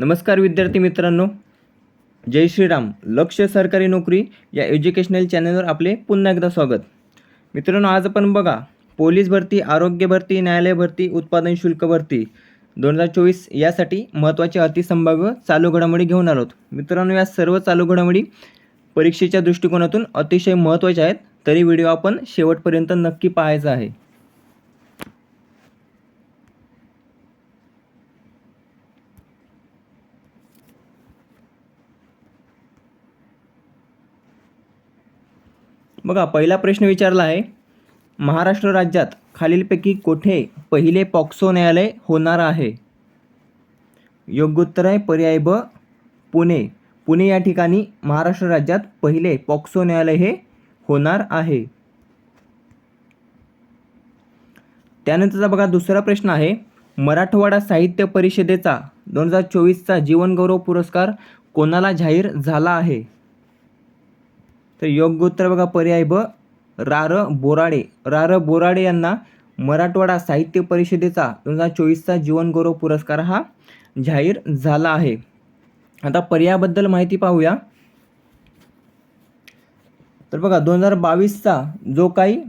नमस्कार विद्यार्थी मित्रांनो. जय श्रीराम. लक्ष सरकारी नोकरी या एज्युकेशनल चॅनलवर आपले पुन्हा एकदा स्वागत. मित्रांनो आज आपण बघा पोलीस भरती आरोग्य भरती न्यायालय भरती उत्पादन शुल्क भरती दोन हजार चोवीस यासाठी महत्त्वाचे अतिसंभाव्य चालू घडामोडी घेऊन आलो आहोत. मित्रांनो या सर्व चालू घडामोडी परीक्षेच्या दृष्टिकोनातून अतिशय महत्त्वाच्या आहेत तरी व्हिडिओ आपण शेवटपर्यंत नक्की पाहायचा आहे. बघा पहिला प्रश्न विचारला आहे महाराष्ट्र राज्यात खालीलपैकी कोठे पहिले पॉक्सो न्यायालय होणार आहे? योग्य उत्तर आहे पर्याय ब पुणे. पुणे या ठिकाणी महाराष्ट्र राज्यात पहिले पॉक्सो न्यायालय हे होणार आहे. त्यानंतरचा बघा दुसरा प्रश्न आहे मराठवाडा साहित्य परिषदेचा दोन हजार चोवीसचा जीवनगौरव पुरस्कार कोणाला जाहीर झाला आहे? तर योग्य उत्तर बघा पर्याय ब रार बोराडे. रार बोराडे यांना मराठवाडा साहित्य परिषदेचा दोन हजार चोवीसचा जीवनगौरव पुरस्कार हा जाहीर झाला आहे. आता पर्यायाबद्दल माहिती पाहूया. तर बघा दोन हजार बावीसचा जो काही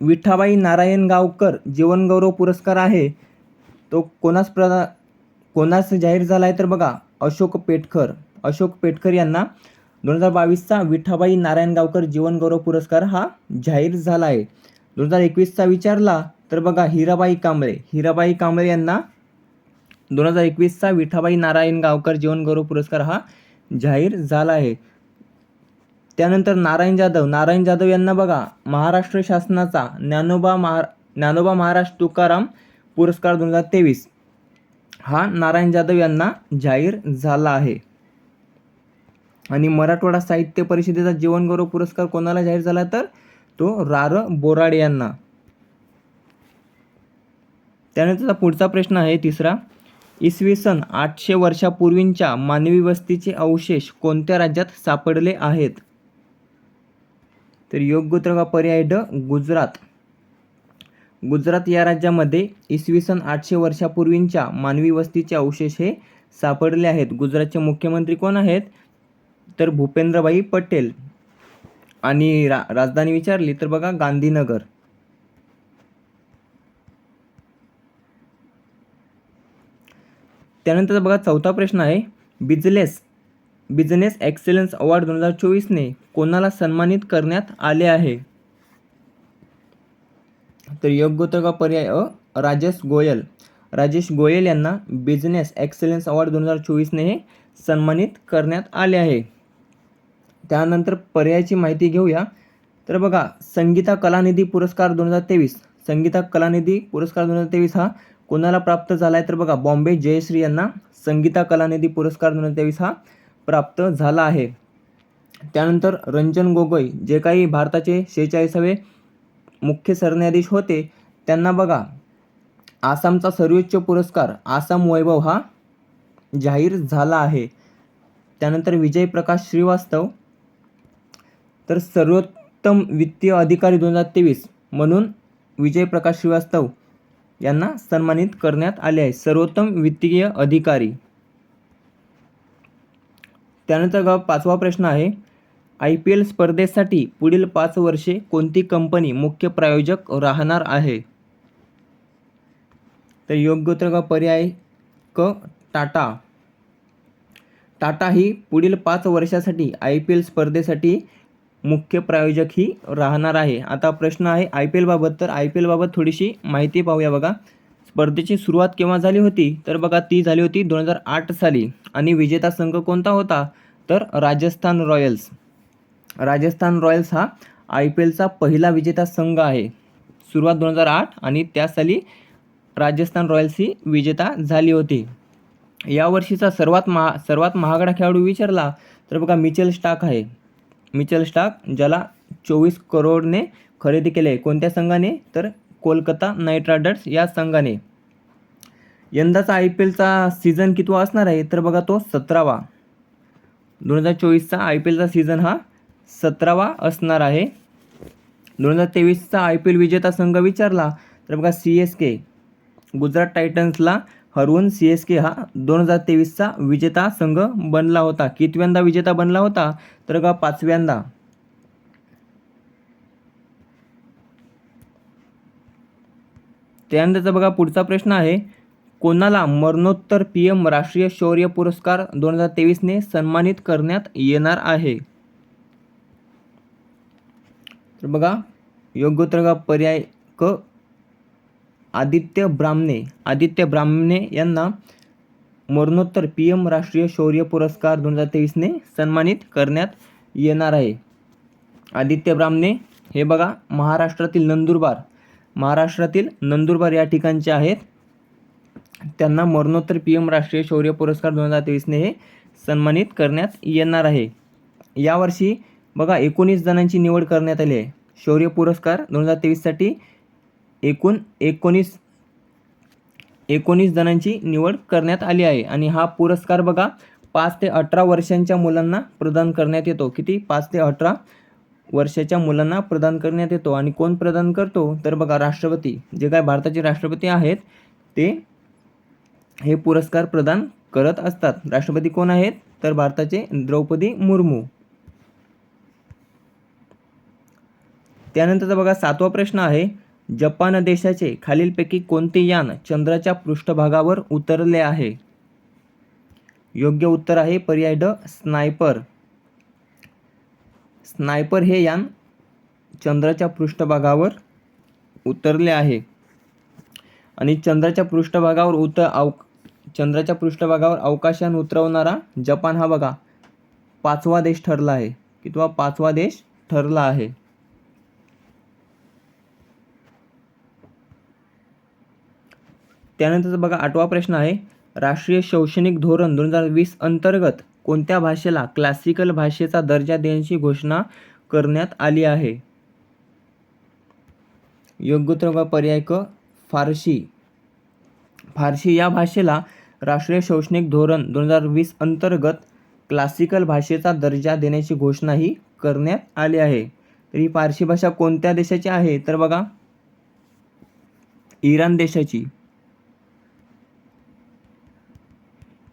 विठाबाई नारायण गावकर जीवनगौरव पुरस्कार आहे तो कोणास प्रदा कोणास जाहीर झाला आहे तर बघा अशोक पेटकर अशोक पेटकर यांना दोन हजार बावीसचा विठाबाई नारायण गावकर जीवनगौरव पुरस्कार हा जाहीर झाला आहे. दोन हजार एकवीसचा विचारला तर बघा हिराबाई कांबळे. हिराबाई कांबळे यांना दोन हजार एकवीसचा विठाबाई नारायण गावकर जीवनगौरव पुरस्कार हा जाहीर झाला आहे. त्यानंतर नारायण जाधव. नारायण जाधव यांना बघा महाराष्ट्र शासनाचा ज्ञानोबा महा ज्ञानोबा महाराज तुकाराम पुरस्कार दोन हजार तेवीस हा नारायण जाधव यांना जाहीर झाला आहे. आणि मराठवाडा साहित्य परिषदेचा जीवनगौरव पुरस्कार कोणाला जाहीर झाला तर? तो रार बोराड यांना. त्यानंतरचा पुढचा प्रश्न आहे तिसरा. इसवी सन आठशे वर्षापूर्वींच्या मानवी वस्तीचे अवशेष कोणत्या राज्यात सापडले आहेत? तर योग्य उत्तर का पर्याय ड. गुजरात. गुजरात या राज्यामध्ये इसवी सन आठशे वर्षापूर्वींच्या मानवी वस्तीचे अवशेष हे सापडले आहेत. गुजरातचे मुख्यमंत्री कोण आहेत? तर भूपेंद्रभाई पटेल आणि रा राजधानी विचारली तर बघा गांधीनगर. त्यानंतर बघा चौथा प्रश्न आहे बिझनेस बिझनेस एक्सेलन्स अवॉर्ड दोन हजार चोवीसने कोणाला सन्मानित करण्यात आले आहे? तर योग्य उत्तर का पर्याय अ राजेश गोयल. राजेश गोयल यांना बिझनेस एक्सेलन्स अवॉर्ड दोन हजार चोवीसने हे सन्मानित करण्यात आले आहे. त्यानंतर पर्यायाची माहिती घेऊया. तर बघा संगीता कलानिधी पुरस्कार दोन हजार तेवीस. संगीता कलानिधी पुरस्कार दोन हजार तेवीस हा कोणाला प्राप्त झाला आहे तर बघा बॉम्बे जयश्री यांना संगीता कलानिधी पुरस्कार दोन हजार तेवीस हा प्राप्त झाला आहे. त्यानंतर रंजन गोगोई जे काही भारताचे शेहेचाळीसावे मुख्य सरन्यायाधीश होते त्यांना बघा आसामचा सर्वोच्च पुरस्कार आसाम वैभव हा जाहीर झाला आहे. त्यानंतर विजय प्रकाश श्रीवास्तव तर सर्वोत्तम वित्तीय अधिकारी दोन हजार तेवीस म्हणून विजय प्रकाश श्रीवास्तव यांना सन्मानित करण्यात आले आहे. सर्वोत्तम वित्तीय अधिकारी. त्यानंतर पाचवा प्रश्न आहे. आय पी एल स्पर्धेसाठी पुढील पाच वर्षे कोणती कंपनी मुख्य प्रायोजक राहणार आहे? तर योग्य उत्तर का पर्याय क टाटा. टाटा ही पुढील पाच वर्षासाठी आय पी एल स्पर्धेसाठी मुख्य प्रायोजक ही राहणार आहे. आता प्रश्न आहे आय पी एलबाबत तर आय पी एलबाबत थोडीशी माहिती पाहूया बघा. स्पर्धेची सुरुवात केव्हा झाली होती? तर बघा ती झाली होती दोन हजार आठ साली. आणि विजेता संघ कोणता होता? तर राजस्थान रॉयल्स. राजस्थान रॉयल्स हा आय पी एलचा पहिला विजेता संघ आहे. सुरुवात दोन हजार आठ आणि त्या साली राजस्थान रॉयल्स ही विजेता झाली होती. यावर्षीचा सर्वात महा सर्वात महागडा खेळाडू विचारला तर बघा मिचेल स्टाक आहे. मिचेल स्टाक ज्याला चोवीस करोडने खरेदी केले. कोणत्या संघाने? तर कोलकाता नाईट रायडर्स या संघाने. यंदाचा आय पी एलचा सीझन कितवा असणार आहे? तर बघा तो सतरावा. दोन हजार चोवीसचा आय पी एलचा सीझन हा सतरावा असणार आहे. दोन हजार तेवीसचा आय पी एल विजेता संघ विचारला. तर बघा सी एस के गुजरात टायटन्सला हरवून सी एस के हा दोन हजार तेवीसचा विजेता संघ बनला होता. कितव्यांदा विजेता बनला होता? तर का पाचव्यांदा. त्यानंतरचा बघा पुढचा प्रश्न आहे. कोणाला मरणोत्तर पी एम राष्ट्रीय शौर्य पुरस्कार दोन हजार तेवीसने सन्मानित करण्यात येणार आहे? तर बघा योग्य उत्तर का पर्याय क आदित्य ब्राह्मणे आदित्य ब्राह्मणे यांना मरणोत्तर पी एम राष्ट्रीय शौर्य पुरस्कार दोन हजार तेवीसने सन्मानित करण्यात येणार आहे. आदित्य ब्राह्मणे हे बघा महाराष्ट्रातील नंदुरबार महाराष्ट्रातील नंदुरबार या ठिकाणचे आहेत. त्यांना मरणोत्तर पी एम राष्ट्रीय शौर्य पुरस्कार दोन हजार तेवीसने हे सन्मानित करण्यात येणार आहे. यावर्षी बघा एकोणीस जणांची निवड करण्यात आली आहे. शौर्य पुरस्कार दोन हजार तेवीससाठी एकूण एकोणीस एकोणीस जणांची निवड करण्यात आली आहे. आणि हा पुरस्कार बघा पाच ते अठरा वर्षांच्या मुलांना प्रदान करण्यात येतो. किती? पाच ते अठरा वर्षाच्या मुलांना प्रदान करण्यात येतो. आणि कोण प्रदान करतो? तर बघा राष्ट्रपती. जे काय भारताचे राष्ट्रपती आहेत ते हे पुरस्कार प्रदान करत असतात. राष्ट्रपती कोण आहेत? तर भारताचे द्रौपदी मुर्मू. त्यानंतरचा बघा सातवा प्रश्न आहे. जपान देशाचे खालीलपैकी कोणते यान चंद्राच्या पृष्ठभागावर उतरले आहे? योग्य उत्तर आहे पर्याय ड स्नायपर. स्नायपर हे यान चंद्राच्या पृष्ठभागावर उतरले आहे. आणि चंद्राच्या पृष्ठभागावर उत अव चंद्राच्या पृष्ठभागावर अवकाशयान उतरवणारा जपान हा बघा पाचवा देश ठरला आहे. किंवा पाचवा देश ठरला आहे. त्यानंतरचा बघा आठवा प्रश्न आहे. राष्ट्रीय शैक्षणिक धोरण दोन हजार वीस अंतर्गत कोणत्या भाषेला क्लासिकल भाषेचा दर्जा देण्याची घोषणा करण्यात आली आहे? योग्य उत्तर पर्याय क फारशी फारशी या भाषेला राष्ट्रीय शैक्षणिक धोरण दोन हजार वीस अंतर्गत क्लासिकल भाषेचा दर्जा देण्याची घोषणा ही करण्यात आली आहे. तर ही फारशी भाषा कोणत्या देशाची आहे? तर बघा इराण देशाची.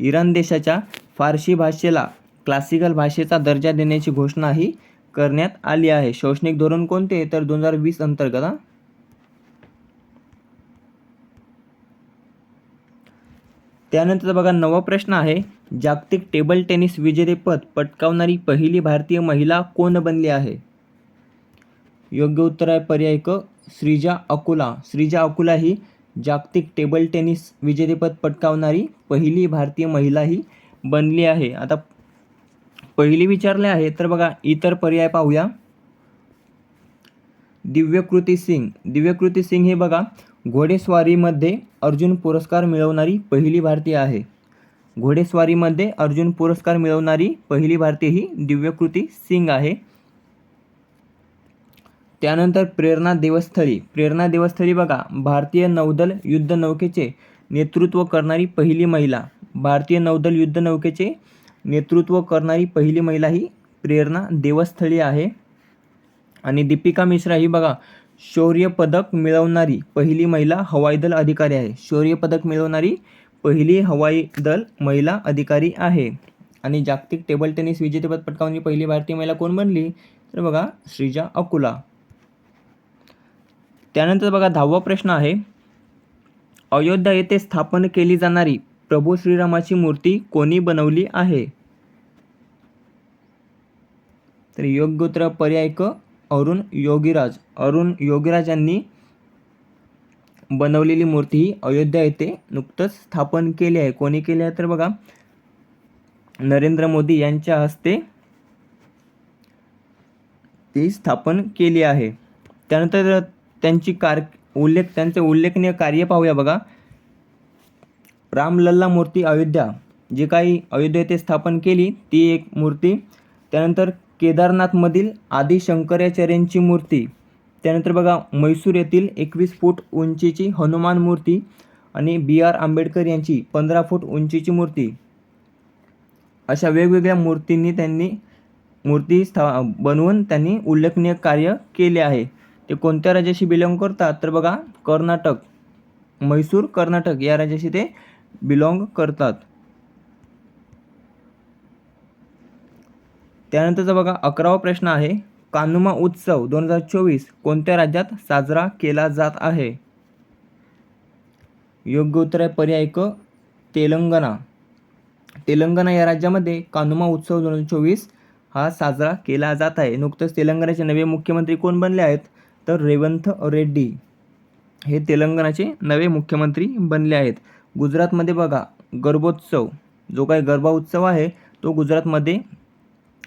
इराण देशाच्या फारशी भाषेला क्लासिकल भाषेचा दर्जा देण्याची घोषणाही करण्यात आली आहे. शैक्षणिक धोरण कोणते तर दोन हजार वीस अंतर्गत त्यानंतर बघा नवा प्रश्न आहे. जागतिक टेबल टेनिस विजेतेपद पटकावणारी पहिली भारतीय महिला कोण बनली आहे? योग्य उत्तर आहे पर्याय क श्रीजा अकुला. श्रीजा अकुला ही जागतिक टेबल टेनिस विजेतेपद पटकावणारी पहिली भारतीय महिला ही बनली आहे. आता पहिली विचारले आहे तर बघा इतर पर्याय पाहूया. दिव्यकृती सिंग. दिव्यकृती सिंग हे बघा घोडेस्वारीमध्ये अर्जुन पुरस्कार मिळवणारी पहिली भारतीय आहे. घोडेस्वारीमध्ये अर्जुन पुरस्कार मिळवणारी पहिली भारतीय ही दिव्यकृती सिंग आहे. त्यानंतर प्रेरणा देवस्थळी. प्रेरणा देवस्थळी बघा भारतीय नौदल युद्ध नौकेचे नेतृत्व करणारी पहिली महिला. भारतीय नौदल युद्ध नौकेचे नेतृत्व करणारी पहिली महिला ही प्रेरणा देवस्थळी आहे. आणि दीपिका मिश्रा ही बघा शौर्य पदक मिळवणारी पहिली महिला हवाई दल अधिकारी आहे. शौर्य पदक मिळवणारी पहिली हवाई दल महिला अधिकारी आहे. आणि जागतिक टेबल टेनिस विजेतेपद पटकावणारी पहिली भारतीय महिला कोण बनली? तर बघा श्रीजा अकुला. त्यानंतर बघा दहावा प्रश्न आहे. अयोध्या येथे स्थापन केली जाणारी प्रभू श्रीरामाची मूर्ती कोणी बनवली आहे? तर योग्य उत्तर पर्याय क अरुण योगीराज. अरुण योगीराज यांनी बनवलेली मूर्ती ही अयोध्या येथे नुकतंच स्थापन केली आहे. कोणी केली आहे? तर बघा नरेंद्र मोदी यांच्या हस्ते ती स्थापन केली आहे. त्यानंतर त्यांची कार उल्लेख त्यांचे उल्लेखनीय कार्य पाहूया बघा. रामलल्ला मूर्ती अयोध्या जी काही अयोध्या येथे स्थापन केली ती एक मूर्ती. त्यानंतर केदारनाथमधील आदी शंकराचार्यांची मूर्ती. त्यानंतर बघा म्हैसूर येथील एकवीस फूट उंचीची हनुमान मूर्ती आणि बी आर आंबेडकर यांची पंधरा फूट उंचीची मूर्ती. अशा वेगवेगळ्या मूर्तींनी त्यांनी मूर्ती स्था बनवून त्यांनी उल्लेखनीय कार्य केले आहे. ते कोणत्या राज्याशी बिलॉंग करतात? तर बघा कर्नाटक. म्हैसूर कर्नाटक या राज्याशी ते बिलॉंग करतात. त्यानंतरचा बघा अकरावा प्रश्न आहे कानुमा उत्सव दोन हजार चोवीस कोणत्या राज्यात साजरा केला जात आहे? योग्य उत्तर आहे पर्याय क तेलंगणा. तेलंगणा या राज्यामध्ये कानुमा उत्सव दोन हजार चोवीस हा साजरा केला जात आहे. नुकतंच तेलंगणाचे नवे मुख्यमंत्री कोण बनले आहेत? तर रेवंथ रेड्डी हे तेलंगणाचे नवे मुख्यमंत्री बनले आहेत. गुजरातमध्ये बघा गर्भोत्सव. जो काही गरबा उत्सव आहे तो गुजरातमध्ये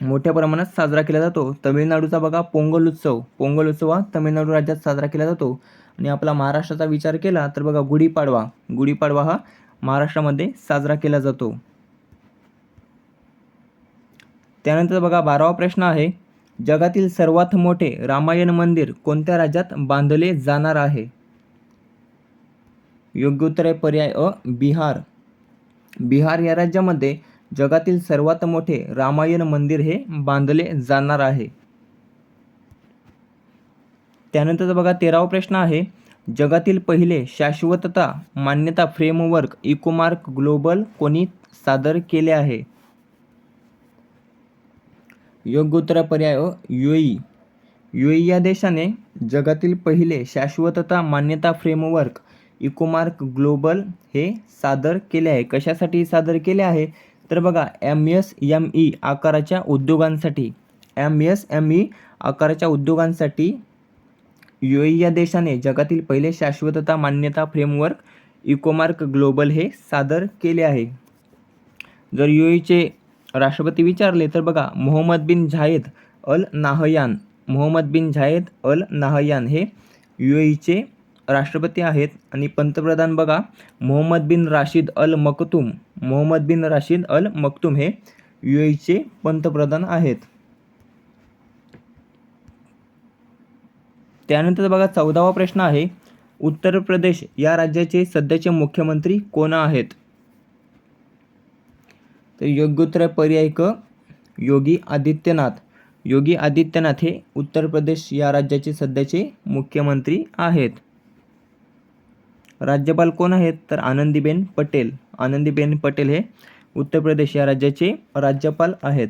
मोठ्या प्रमाणात साजरा केला जातो. तमिळनाडूचा बघा पोंगल उत्सव. पोंगल उत्सव हा तमिळनाडू राज्यात साजरा केला जातो. आणि आपला महाराष्ट्राचा विचार केला तर बघा गुढीपाडवा. गुढीपाडवा हा महाराष्ट्रामध्ये साजरा केला जातो. त्यानंतर बघा बारावा प्रश्न आहे जगातील सर्वात मोठे रामायण मंदिर कोणत्या राज्यात बांधले जाणार आहे? योग्य उत्तर आहे पर्याय अ बिहार. बिहार या राज्यामध्ये जगातील सर्वात मोठे रामायण मंदिर हे बांधले जाणार आहे. त्यानंतर बघा तेरावा प्रश्न आहे. जगातील पहिले शाश्वतता मान्यता फ्रेमवर्क इकोमार्क ग्लोबल कोणी सादर केले आहे? योग्य उत्तर पर्याय हो, युई युई या देशाने जगातील पहिले शाश्वतता मान्यता फ्रेमवर्क इकोमार्क ग्लोबल हे सादर केले आहे. कशासाठी सादर केले आहे? तर बघा एम एस एम ई आकाराच्या उद्योगांसाठी. एम एस एम ई आकाराच्या उद्योगांसाठी युई या देशाने जगातील पहिले शाश्वतता मान्यता फ्रेमवर्क इकोमार्क ग्लोबल हे सादर केले आहे. जर युईचे राष्ट्रपती विचारले तर बघा Mohammed bin Zayed Al Nahyan Mohammed bin Zayed Al Nahyan हे यू चे राष्ट्रपती आहेत. आणि पंतप्रधान बघा मोहम्मद बिन राशीद अल मकतूम मोहम्मद बिन राशीद अल मकतूम हे यू चे पंतप्रधान आहेत. त्यानंतर बघा चौदावा प्रश्न आहे उत्तर प्रदेश या राज्याचे सध्याचे मुख्यमंत्री कोण आहेत? तर योग्य उत्तर पर्याय क योगी आदित्यनाथ. योगी आदित्यनाथ हे उत्तर प्रदेश या राज्याचे सध्याचे मुख्यमंत्री आहेत. राज्यपाल कोण आहेत? तर आनंदीबेन पटेल. आनंदीबेन पटेल हे उत्तर प्रदेश या राज्याचे राज्यपाल आहेत.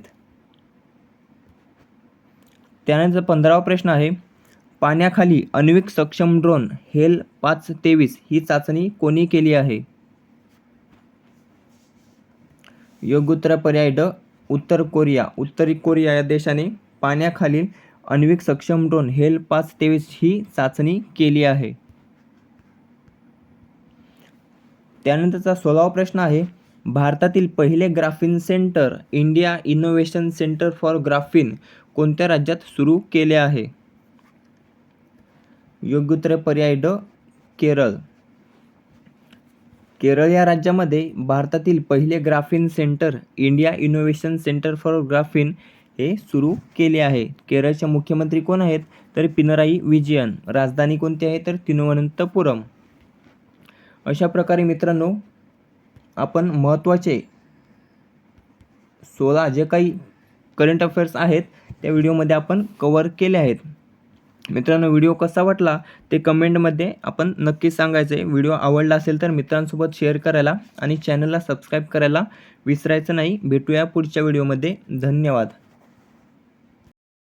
त्यानंतर पंधरावा प्रश्न आहे पाण्याखाली अण्विक सक्षम ड्रोन हेल पाच तेवीस ही चाचणी कोणी केली आहे? योग्य उत्तर पर्याय ड उत्तर कोरिया. उत्तर कोरिया या देशाने पाण्याखालील अण्विक सक्षम ड्रोन हेल पाच तेवीस ही चाचणी केली आहे. त्यानंतरचा सोळावा प्रश्न आहे भारतातील पहिले graphene centre India innovation centre for graphene कोणत्या राज्यात सुरू केले आहे? योग्य उत्तर पर्याय ड केरळ. केरळ या राज्यामध्ये भारतातील पहिले graphene centre India innovation centre for graphene हे सुरू केले आहे. केरळचे मुख्यमंत्री कोण आहेत? तर पिनराई विजयन. राजधानी कोणती आहे? तर तिरुवनंतपुरम. अशा प्रकारे मित्रांनो आपण महत्त्वाचे सोळा जे काही करंट अफेअर्स आहेत त्या व्हिडिओमध्ये आपण कवर केले आहेत. मित्रांनो व्हिडिओ कसा वाटला ते कमेंटमध्ये आपण नक्की सांगायचं आहे व्हिडिओ आवडला असेल तर मित्रांसोबत शेअर करायला आणि चॅनलला सबस्क्राईब करायला विसरायचं नाही. भेटूया पुढच्या व्हिडिओमध्ये. धन्यवाद.